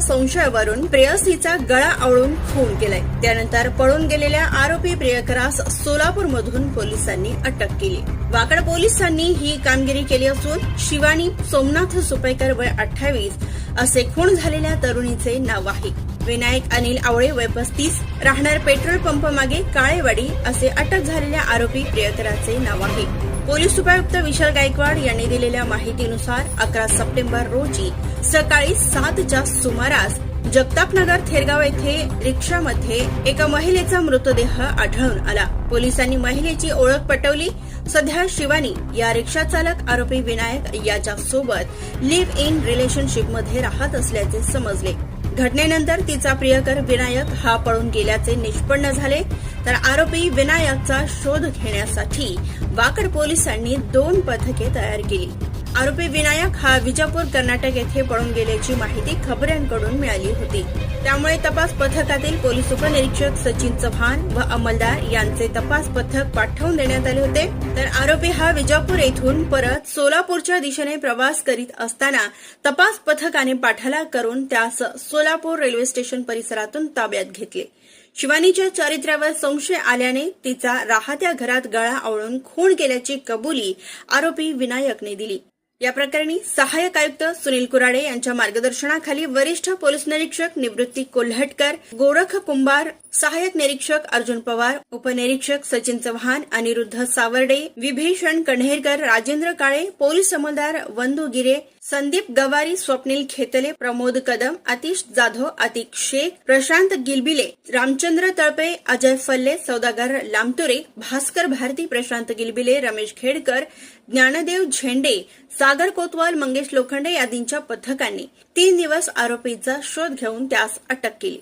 संशयावरून प्रेयसीचा गळा आवळून खून केलाय. त्यानंतर पळून गेलेल्या आरोपी प्रियकरास सोलापूरमधून पोलिसांनी अटक केली. वाकड पोलिसांनी ही कामगिरी केली असून शिवानी सोमनाथ सुपेकर वय अठ्ठावीस असे खून झालेल्या तरुणीचे नाव आहे. विनायक अनिल आवळे वय पस्तीस राहणार पेट्रोल पंप मागे काळेवाडी असे अटक झालेल्या आरोपी प्रियकराचे नाव आहे. पोलीस उपायुक्त विशाल गायकवाड यांनी दिलेल्या माहितीनुसार अकरा सप्टेंबर रोजी सकाळी सातच्या सुमारास जगतापनगर थेरगाव येथे रिक्षामध्ये एका महिलेचा मृतदेह आढळून आला. पोलिसांनी महिलेची ओळख पटवली. सध्या शिवानी या रिक्षा चालक आरोपी विनायक याच्या सोबत लिव्ह इन रिलेशनशिपमध्ये राहत असल्याचे समजले. घटनेनंतर तिचा प्रियकर विनायक हा पळून गेल्याचे निष्पन्न झाले. तर आरोपी विनायकचा शोध घेण्यासाठी वाकड पोलिसांनी दोन पथके तयार केली. आरोपी विनायक हा विजापूर कर्नाटक येथे पळून गेल्याची माहिती खबऱ्यांकडून मिळाली होती. त्यामुळे तपास पथकातील पोलीस उपनिरीक्षक सचिन चव्हाण व अंमलदार यांचे तपास पथक पाठवून देण्यात आले होते. तर आरोपी हा विजापूर येथून परत सोलापूरच्या दिशेने प्रवास करीत असताना तपास पथकाने पाठलाग करून त्यास सोलापूर रेल्वे स्टेशन परिसरातून ताब्यात घेतले. शिवानीच्या चारित्र्यावर संशय आल्याने तिचा राहत्या घरात गळा आवळून खून केल्याची कबुली आरोपी विनायकने दिली. या प्रकरणी सहाय्यक आयुक्त सुनील कुराडे यांच्या मार्गदर्शनाखाली वरिष्ठ पोलीस निरीक्षक निवृत्ती कोल्हटकर गोरख कुंभार सहाय्यक निरीक्षक अर्जुन पवार उपनिरीक्षक सचिन चव्हाण अनिरुद्ध सावर्डे विभीषण कण्हेरकर राजेंद्र काळे पोलीस अंमलदार वंदू गिरे संदीप गवारी स्वप्नील खेतले प्रमोद कदम आतिश जाधव अतिक शेख प्रशांत गिलबिले रामचंद्र तळपे अजय फल्ले सौदागर लामतुरे भास्कर भारती प्रशांत गिलबिले रमेश खेडकर ज्ञानदेव झेंडे सागर कोतवाल मंगेश लोखंडे आदींच्या पथकांनी तीन दिवस आरोपीचा शोध घेऊन त्यास अटक केली.